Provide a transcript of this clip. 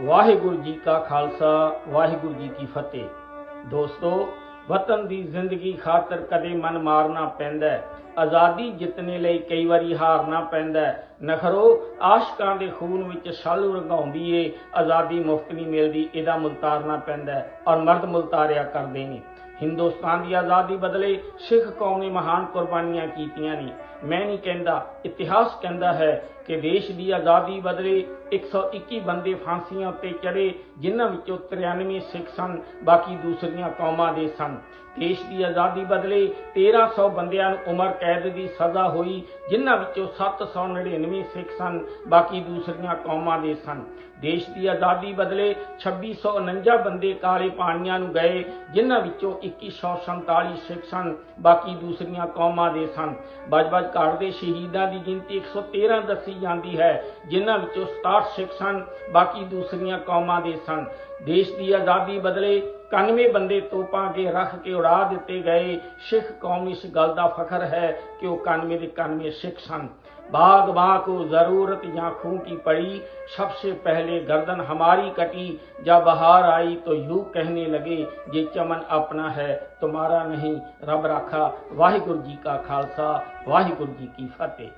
ਵਾਹਿਗੁਰੂ ਜੀ ਕਾ ਖਾਲਸਾ, ਵਾਹਿਗੁਰੂ ਜੀ ਕੀ ਫਤਿਹ। ਦੋਸਤੋ, ਵਤਨ ਦੀ ਜ਼ਿੰਦਗੀ ਖਾਤਰ ਕਦੇ ਮਨ ਮਾਰਨਾ ਪੈਂਦਾ ਹੈ। ਆਜ਼ਾਦੀ ਜਿੱਤਣੇ ਲਈ ਕਈ ਵਾਰੀ ਹਾਰਨਾ ਪੈਂਦਾ ਹੈ। ਨਖਰੋ, ਆਸ਼ਕਾਂ ਦੇ ਖੂਨ ਵਿੱਚ ਛਾਲੂ ਰੰਗਾਉਂਦੀ ਏ, ਆਜ਼ਾਦੀ ਮੁਫਤ ਨਹੀਂ ਮਿਲਦੀ, ਇਹਦਾ ਮੁਲਤਾਰਨਾ ਪੈਂਦਾ ਹੈ ਔਰ ਮਰਦ ਮੁਲਤਾਰਿਆ ਕਰਦੇ ਨੇ। ਹਿੰਦੁਸਤਾਨ ਦੀ ਆਜ਼ਾਦੀ ਬਦਲੇ ਸਿੱਖ ਕੌਮ ਨੇ ਮਹਾਨ ਕੁਰਬਾਨੀਆਂ ਕੀਤੀਆਂ ਨੇ। ਮੈਂ ਨਹੀਂ ਕਹਿੰਦਾ, ਇਤਿਹਾਸ ਕਹਿੰਦਾ ਹੈ ਕਿ ਦੇਸ਼ ਦੀ ਆਜ਼ਾਦੀ ਬਦਲੇ 121 ਬੰਦੇ ਫਾਂਸੀਆਂ ਉੱਤੇ ਚੜੇ ਜਿਨ੍ਹਾਂ ਵਿੱਚੋਂ 93 ਸਿੱਖ ਸਨ, ਬਾਕੀ ਦੂਸਰੀਆਂ ਕੌਮਾਂ ਦੇ ਸਨ। ਦੇਸ਼ ਦੀ ਆਜ਼ਾਦੀ ਬਦਲੇ 1300 ਬੰਦਿਆਂ ਨੂੰ ਉਮਰ ਕੈਦ ਦੀ ਸਜ਼ਾ ਹੋਈ, ਜਿਨ੍ਹਾਂ ਵਿੱਚੋਂ 799 ਸਿੱਖ ਸਨ, ਬਾਕੀ ਦੂਸਰੀਆਂ ਕੌਮਾਂ ਦੇ ਸਨ। ਦੇਸ਼ ਦੀ ਆਜ਼ਾਦੀ ਬਦਲੇ 2649 ਬੰਦੇ ਕਾਲੇ ਪਾਣੀਆਂ ਨੂੰ ਗਏ, ਜਿਨ੍ਹਾਂ ਵਿੱਚੋਂ 2147 ਸਿੱਖ ਸਨ, ਬਾਕੀ ਦੂਸਰੀਆਂ ਕੌਮਾਂ ਦੇ ਸਨ। ਬਜਬਜ ਘਾਟ ਦੇ ਸ਼ਹੀਦਾਂ ਦੀ ਗਿਣਤੀ 113 ਦੱਸੀ ਜਾਂਦੀ ਹੈ ਜਿਨ੍ਹਾਂ ਵਿੱਚੋਂ 67 ਸਿੱਖ ਸਨ ਬਾਕੀ ਦੂਸਰੀਆਂ ਕੌਮਾਂ ਦੇ ਸਨ ਦੇਸ਼ ਦੀ ਆਜ਼ਾਦੀ ਬਦਲੇ 91 ਬੰਦੇ ਤੋਪਾਂ ਕੇ ਰੱਖ ਕੇ ਉਡਾ ਦਿੱਤੇ ਗਏ ਸਿੱਖ ਕੌਮ ਇਸ ਗੱਲ ਦਾ ਫਖਰ ਹੈ ਕਿ ਉਹ 91 ਦੇ 91 ਸਿੱਖ ਸਨ बागबां को जरूरत या खून की पड़ी सबसे पहले गर्दन हमारी कटी जब बहार आई तो यूं कहने लगे ये चमन अपना है तुम्हारा नहीं रब राखा वाहिगुरु जी का खालसा वाहिगुरु जी की फतेह